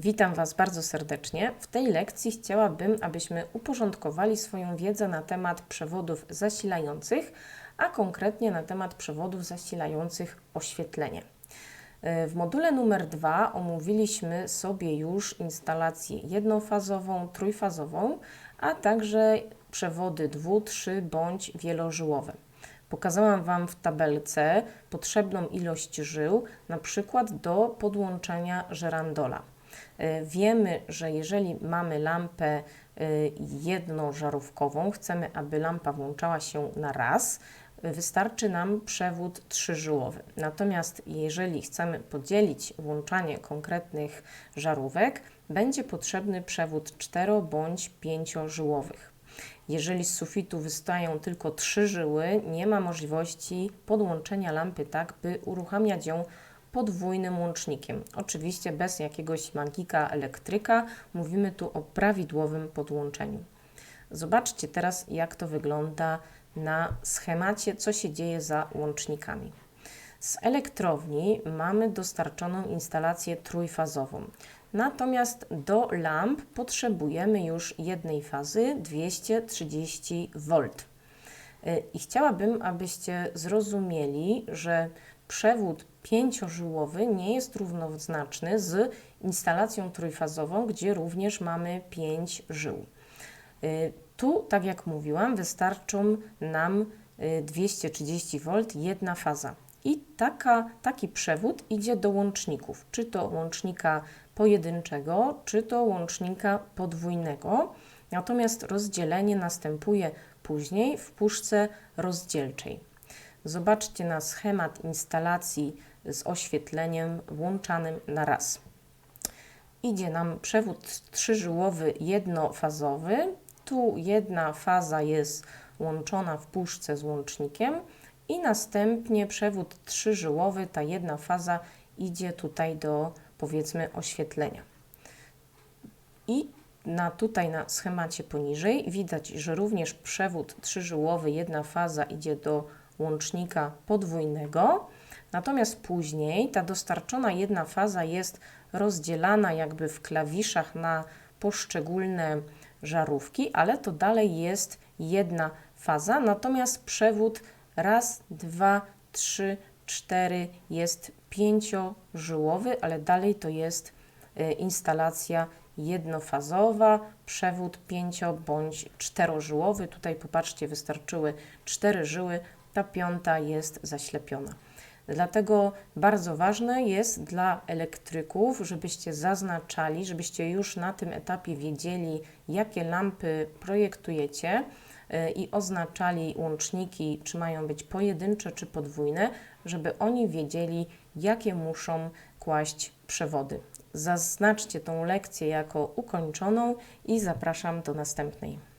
Witam Was bardzo serdecznie. W tej lekcji chciałabym, abyśmy uporządkowali swoją wiedzę na temat przewodów zasilających, a konkretnie na temat przewodów zasilających oświetlenie. W module numer 2 omówiliśmy sobie już instalację jednofazową, trójfazową, a także przewody dwu, trzy bądź wielożyłowe. Pokazałam Wam w tabelce potrzebną ilość żył, na przykład do podłączenia żerandola. Y, Wiemy, że jeżeli mamy lampę y, jednożarówkową, chcemy, aby lampa włączała się na raz, y, wystarczy nam przewód trzyżyłowy. Natomiast jeżeli chcemy podzielić włączanie konkretnych żarówek, będzie potrzebny przewód cztero bądź pięciożyłowych. Jeżeli z sufitu wystają tylko trzy żyły, nie ma możliwości podłączenia lampy tak, by uruchamiać ją podwójnym łącznikiem. Oczywiście bez jakiegoś magika elektryka, mówimy tu o prawidłowym podłączeniu. Zobaczcie teraz, jak to wygląda na schemacie, co się dzieje za łącznikami. Z elektrowni mamy dostarczoną instalację trójfazową. Natomiast do lamp potrzebujemy już jednej fazy 230 V. Y, I chciałabym, abyście zrozumieli, że przewód pięciożyłowy nie jest równoznaczny z instalacją trójfazową, gdzie również mamy 5 żył. Y, Tu, tak jak mówiłam, wystarczą nam y, 230 V, jedna faza. I taka, taki przewód idzie do łączników, czy to łącznika pojedynczego, czy to łącznika podwójnego. Natomiast rozdzielenie następuje później w puszce rozdzielczej. Zobaczcie na schemat instalacji z oświetleniem włączanym na raz. Idzie nam przewód trzyżyłowy jednofazowy. Tu jedna faza jest łączona w puszce z łącznikiem i następnie przewód trzyżyłowy, ta jedna faza idzie tutaj do powiedzmy oświetlenia. I na, tutaj na schemacie poniżej widać, że również przewód trzyżyłowy, jedna faza idzie do łącznika podwójnego, natomiast później ta dostarczona jedna faza jest rozdzielana jakby w klawiszach na poszczególne żarówki, ale to dalej jest jedna faza, natomiast przewód raz, dwa, trzy, cztery jest pięciożyłowy, ale dalej to jest y, instalacja jednofazowa, przewód pięcio- bądź czterożyłowy. Tutaj popatrzcie, wystarczyły cztery żyły, ta piąta jest zaślepiona. Dlatego bardzo ważne jest dla elektryków, żebyście zaznaczali, żebyście już na tym etapie wiedzieli, jakie lampy projektujecie y, i oznaczali łączniki, czy mają być pojedyncze, czy podwójne, żeby oni wiedzieli, jakie muszą kłaść przewody. Zaznaczcie tą lekcję jako ukończoną i zapraszam do następnej.